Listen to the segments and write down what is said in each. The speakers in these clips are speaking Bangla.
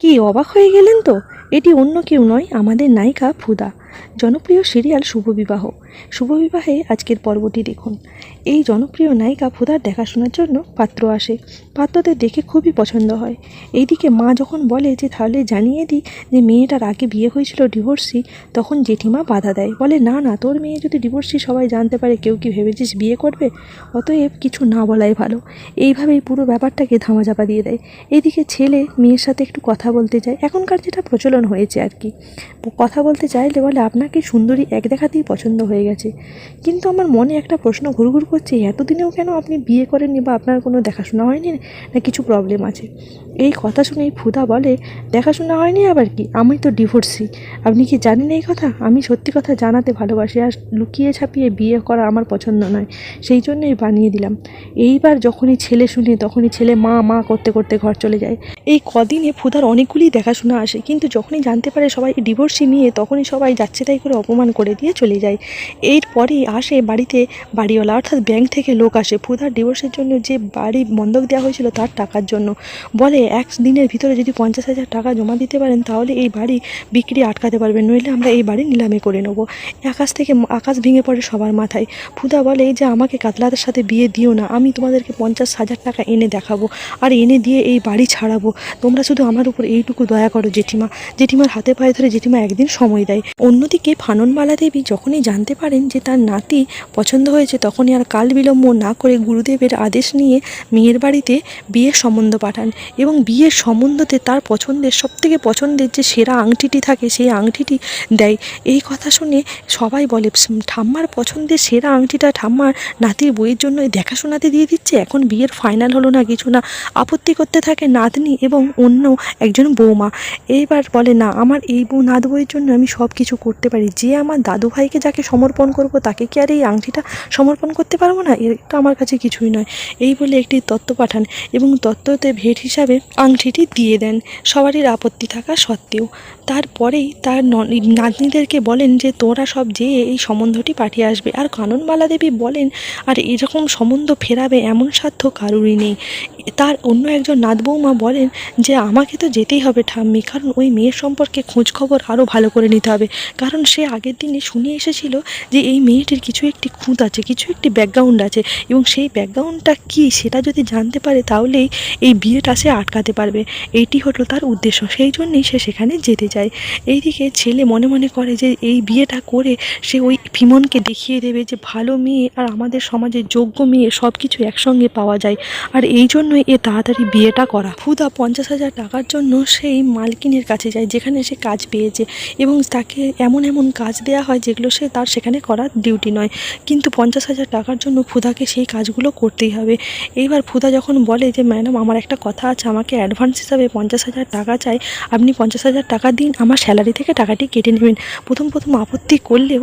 কি অবাক হয়ে গেলেন তো? এটি অন্য কেউ নয় আমাদের নায়িকা ফুদা। জনপ্রিয় সিরিয়াল শুভবিবাহ। শুভবিবাহে আজকের পর্বটি দেখুন। এই জনপ্রিয় নায়িকা ফুদার দেখাশোনার জন্য পাত্র আসে। পাত্রদের দেখে খুবই পছন্দ হয়। এইদিকে মা যখন বলে যে, তাহলে জানিয়ে দিই যে, মেয়েটার আগে বিয়ে হয়েছিল ডিভোর্সি, তখন জেঠিমা বাধা দেয়। বলে, না না, তোর মেয়ে যদি ডিভোর্সি সবাই জানতে পারে, কেউ কি ভেবেছিস বিয়ে করবে? অতএব কিছু না বলাই ভালো। এইভাবেই পুরো ব্যাপারটাকে ধামাচাপা দিয়ে দেয়। এইদিকে ছেলে মেয়ের সাথে একটু কথা বলতে যায়। এখনকার যেটা প্রচলন হয়েছে আর কি। কথা বলতে চাইলে বলে আপনাকে সুন্দরী এক দেখাতেই পছন্দ হয়ে গেছে। কিন্তু আমার মনে একটা প্রশ্ন ঘুরঘুর করছে, এতদিনেও কেন আপনি বিয়ে করেননি বা আপনার কোনো দেখাশোনা হয়নি না কিছু প্রবলেম আছে? এই কথা শুনেই ফুদা বলে, দেখাশোনা হয়নি আবার কি? আমি তো ডিভোর্সি আপনি কি জানেন এই কথা? আমি সত্যি কথা জানাতে ভালোবাসি আর লুকিয়ে ছাপিয়ে বিয়ে করা আমার পছন্দ নয়। সেই জন্যই বানিয়ে দিলাম। এইবার যখনই ছেলে শুনে, তখনই ছেলে মা মা করতে করতে ঘর চলে যায়। এই কদিনে ফুদার অনেকগুলি দেখাশোনা আসে, কিন্তু যখনই জানতে পারে সবাই ডিভোর্সি নিয়ে, তখনই সবাই যাচ্ছে তাই করে অপমান করে দিয়ে চলে যায়। এরপরেই আসে বাড়িতে বাড়িওয়ালা, অর্থাৎ ব্যাংক থেকে লোক আসে। ফুদার ডিভোর্সের জন্য যে বাড়ি বন্ধক দেওয়া হয়েছিল তার টাকার জন্য। বলে, এক দিনের ভিতরে যদি পঞ্চাশ হাজার টাকা জমা দিতে পারেন, তাহলে এই বাড়ি বিক্রি আটকাতে পারবেন। নইলে আমরা এই বাড়ি নিলামে করে নেব। আকাশ থেকে আকাশ ভেঙে পড়ে সবার মাথায়। ফুদা বলে যে আমাকে কাতলাদের সাথে বিয়ে দিও না, আমি তোমাদেরকে পঞ্চাশ হাজার টাকা এনে দেখাবো আর এনে দিয়ে এই বাড়ি ছাড়াবো। তোমরা শুধু আমার উপর এইটুকু দয়া করো জেঠিমা। জেঠিমার হাতে পায়ে ধরে জেঠিমা একদিন সময় দেয়। অন্যদিকে ফাননমালা দেবী যখনই জানতে পারেন যে তার নাতি পছন্দ হয়েছে, তখনই আর কাল বিলম্ব না করে গুরুদেবের আদেশ নিয়ে মেয়ের বাড়িতে বিয়ের সম্বন্ধ পাঠান এবং বিয়ের সম্বন্ধতে তার পছন্দের, সবথেকে পছন্দের যে সেরা আংটিটি থাকে সেই আংটিটি দেয়। এই কথা শুনে সবাই বলে ঠাম্মার পছন্দের সেরা আংটিটা ঠাম্মার নাতির বইয়ের জন্য দেখাশোনাতে দিয়ে দিচ্ছে, এখন বিয়ের ফাইনাল হলো না, কিছু না। আপত্তি করতে থাকে নাতনি এবং অন্য একজন বৌমা। এইবার বলে, না, আমার এই বউ নাত বইয়ের জন্য আমি সব কিছু করতে পারি। যে আমার দাদু ভাইকে যাকে সমর্পণ করব, তাকে কি আর এই আংটিটা সমর্পণ করতে পারব না? এটা আমার কাছে কিছুই নয়। এই বলে একটি তত্ত্ব পাঠান এবং তত্ত্বতে ভেট হিসাবে আংটিটি দিয়ে দেন। সবারই আপত্তি থাকা সত্ত্বেও। তারপরেই তার নাতনিদেরকে বলেন যে, তোরা সব যেয়ে এই সম্বন্ধটি পাঠিয়ে আসবে। আর কাননবালা দেবী বলেন, আর এরকম সম্বন্ধ ফেরাবে এমন সাধ্য কারুরই নেই। তার অন্য একজন নাত বৌমা বলেন যে, আমাকে তো যেতেই হবে ঠাম্মি, কারণ ওই মেয়ের সম্পর্কে খোঁজখবর আরও ভালো করে নিতে হবে। কারণ সে আগের দিনে শুনে এসেছিল যে এই মেয়েটির কিছু একটি খুঁত আছে, কিছু একটি ব্যাকগ্রাউন্ড আছে এবং সেই ব্যাকগ্রাউন্ডটা কী সেটা যদি জানতে পারে তাহলেই এই বিয়েটা সে আটকাতে পারবে। এইটি হলো তার উদ্দেশ্য। সেই জন্যই সে সেখানে যেতে চায়। এইদিকে ছেলে মনে মনে করে যে এই বিয়েটা করে সে ওই ফিমনকে দেখিয়ে দেবে যে ভালো মেয়ে আর আমাদের সমাজে যোগ্য মেয়ে সব কিছু একসঙ্গে পাওয়া যায়। আর এই জন্যই এ তাড়াতাড়ি বিয়েটা করা। ফুদা পঞ্চাশ হাজার টাকার জন্য সেই মালকিনের কাছে যায়, যেখানে সে কাজ পেয়েছে এবং তাকে এমন এমন কাজ দেওয়া হয় যেগুলো সে তার সেখানে করার ডিউটি নয়। কিন্তু পঞ্চাশ হাজার টাকার জন্য ফুদাকে সেই কাজগুলো করতেই হবে। এইবার ফুদা যখন বলে যে, ম্যাডাম, আমার একটা কথা আছে, আমাকে অ্যাডভান্স হিসাবে পঞ্চাশ হাজার টাকা চাই। আপনি পঞ্চাশ হাজার টাকা দিন, আমার স্যালারি থেকে টাকাটি কেটে নেবেন। প্রথম প্রথম আপত্তি করলেও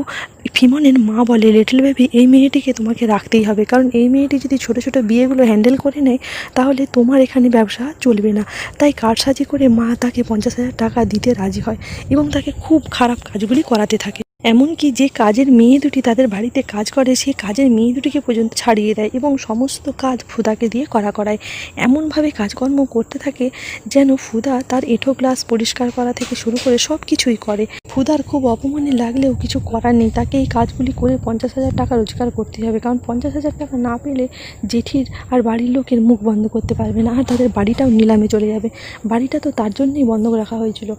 ফিমনের মা বলে লিটল বেবি এই মেয়েটিকে তোমাকে রাখতেই হবে। কারণ এই মেয়েটি যদি ছোটো ছোটো বিয়েগুলো হ্যান্ডেল করে নেয়, তাহলে তোমার এখানে ব্যবসা চলবে না। তাই কারসাজি করে মা তাকে পঞ্চাশ হাজার টাকা দিতে রাজি হয় এবং তাকে খুব খারাপ কাজগুলি করাতে থাকে। এমনকি যে কাজের মেয়ে দুটি তাদের বাড়িতে কাজ করে সেই কাজের মেয়ে দুটিকে পর্যন্ত ছাড়িয়ে দেয় এবং সমস্ত কাজ ফুদাকে দিয়ে করা করায়। এমনভাবে কাজকর্ম করতে থাকে যেন ফুদা তার এঁঠো গ্লাস পরিষ্কার করা থেকে শুরু করে সব কিছুই করে। ফুদার খুব অপমানে লাগলেও কিছু করার নেই। তাকে এই কাজগুলি করে পঞ্চাশ হাজার টাকা রোজগার করতেই হবে। কারণ পঞ্চাশ হাজার টাকা না পেলে জেঠির আর বাড়ির লোকের মুখ বন্ধ করতে পারবে না আর তাদের বাড়িটাও নিলামে চলে যাবে। বাড়িটা তো তার জন্যই বন্ধক রাখা হয়েছিল।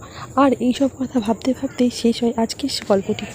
আর এইসব কথা ভাবতে ভাবতেই শেষ হয় আজকের গল্পটি।